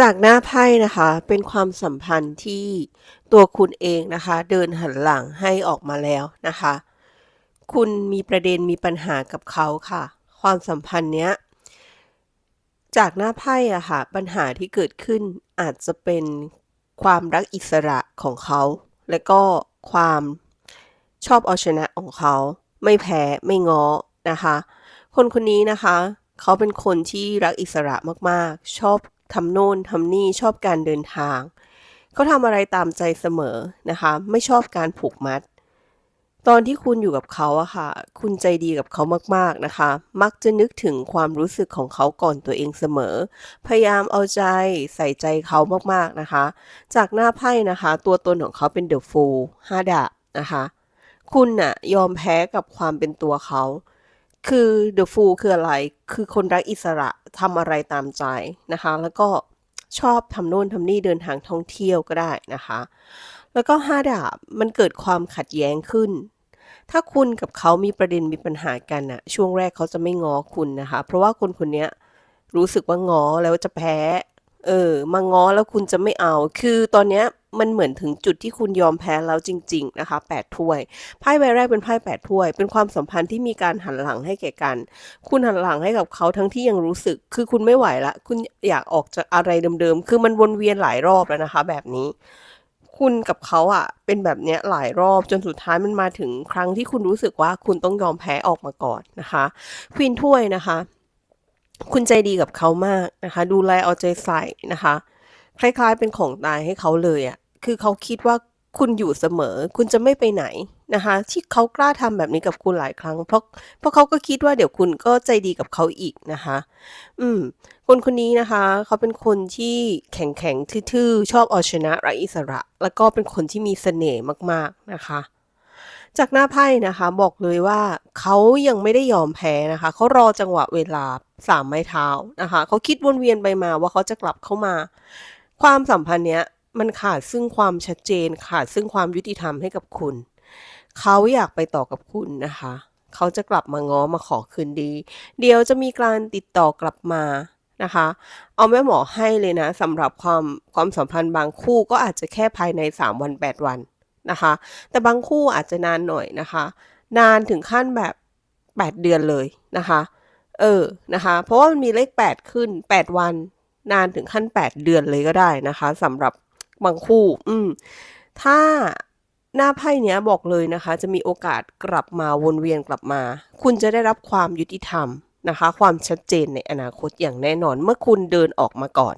จากหน้าไพ่นะคะเป็นความสัมพันธ์ที่ตัวคุณเองนะคะ เดินหันหลังให้ออกมาแล้วนะคะ คุณมีประเด็นมีปัญหากับเขาค่ะ ความสัมพันธ์เนี้ยจากหน้าไพ่อะค่ะ ปัญหาที่เกิดขึ้นอาจจะเป็นความรักอิสระของเขา และก็ความชอบเอาชนะของเขา ไม่แพ้ไม่ง้อนะคะ คนคนนี้นะคะ เขาเป็นคนที่รักอิสระมากๆ ชอบ ทำโน่นทำนี่ชอบการเดินทาง เขาทำอะไรตามใจเสมอนะคะ ไม่ชอบการผูกมัด ตอนที่คุณอยู่กับเขาอะค่ะ คุณใจดีกับเขามากๆนะคะ มักจะนึกถึงความรู้สึกของเขาก่อนตัวเองเสมอ พยายามเอาใจใส่ใจเขามากๆนะคะ จากหน้าไพ่นะคะ ตัวตนของเขาเป็นเดอะฟูลห้าดาบนะคะ คุณน่ะยอมแพ้กับความเป็นตัวเขา คือ The Fool คืออะไร คือคนรักอิสระทำอะไรตามใจนะคะ แล้วก็ชอบทำโน่นทำนี่เดินทางท่องเที่ยวก็ได้นะคะ แล้วก็ห้าดาบมันเกิดความขัดแย้งขึ้น ถ้าคุณกับเขามีประเด็นมีปัญหากันอะช่วงแรกเขาจะไม่ง้อคุณนะคะ เพราะว่าคนคนนี้รู้สึกว่าง้อแล้วจะแพ้ เออ มาง้อแล้วคุณจะไม่เอา คือตอนเนี้ย มันเหมือนถึงจุดที่คุณยอมแพ้แล้วจริง ๆ นะคะแปดถ้วย ไพ่ใบแรกเป็นไพ่แปดถ้วย เป็นความสัมพันธ์ที่มีการหันหลังให้แก่กัน คุณหันหลังให้กับเขาทั้งที่ยังรู้สึก คือคุณไม่ไหวละ คุณอยากออกจากอะไรเดิมๆ คือมันวนเวียนหลายรอบแล้วนะคะ แบบนี้ คุณกับเขาอะเป็นแบบเนี้ยหลายรอบจนสุดท้ายมันมาถึงครั้งที่คุณรู้สึกว่าคุณต้องยอมแพ้ออกมาก่อนนะคะควีนถ้วยนะคะ คุณใจดีกับเขามากนะคะ ดูแลเอาใจใส่นะคะ คล้ายๆเป็นของตายให้เขาเลยอะ คือเขาคิดว่าคุณอยู่เสมอ คุณจะไม่ไปไหนนะคะ ที่เขากล้าทำแบบนี้กับคุณหลายครั้ง เพราะเพราะเขาก็คิดว่าเดี๋ยวคุณก็ใจดีกับเขาอีกนะคะ อืม คนคนนี้นะคะ เขาเป็นคนที่แข็งแข็งทื่อๆ ชอบเอาชนะไร้อิสระ แล้วก็เป็นคนที่มีเสน่ห์มาก ๆนะคะ จากหน้าไพ่นะคะ บอกเลยว่าเขายังไม่ได้ยอมแพ้นะคะ เขารอจังหวะเวลาสามไม้เท้านะคะ เขาคิดวนเวียนไปมาว่าเขาจะกลับเข้ามา ความสัมพันธ์เนี้ย มันขาดซึ่งความชัดเจน ขาดซึ่งความยุติธรรมให้กับคุณ เขาอยากไปต่อกับคุณนะคะ เขาจะกลับมาง้อมาขอคืนดี เดี๋ยวจะมีการติดต่อกลับมานะคะ เอาแม่หมอให้เลยนะสำหรับความความสัมพันธ์บางคู่ก็อาจจะแค่ภายใน 3 วัน 8 วันนะคะ แต่บางคู่อาจจะนานหน่อยนะคะ นานถึงขั้นแบบ 8 เดือนเลยนะคะ เออนะคะ เพราะว่ามันมีเลข 8 ขึ้น 8 วัน นานถึงขั้น 8 เดือนเลยก็ได้นะคะสำหรับ บางคู่ อืม ถ้าหน้าไพ่เนี้ยบอกเลยนะคะ จะมีโอกาสกลับมาวนเวียนกลับมา คุณจะได้รับความยุติธรรมนะคะ ความชัดเจนในอนาคตอย่างแน่นอนเมื่อคุณเดินออกมาก่อน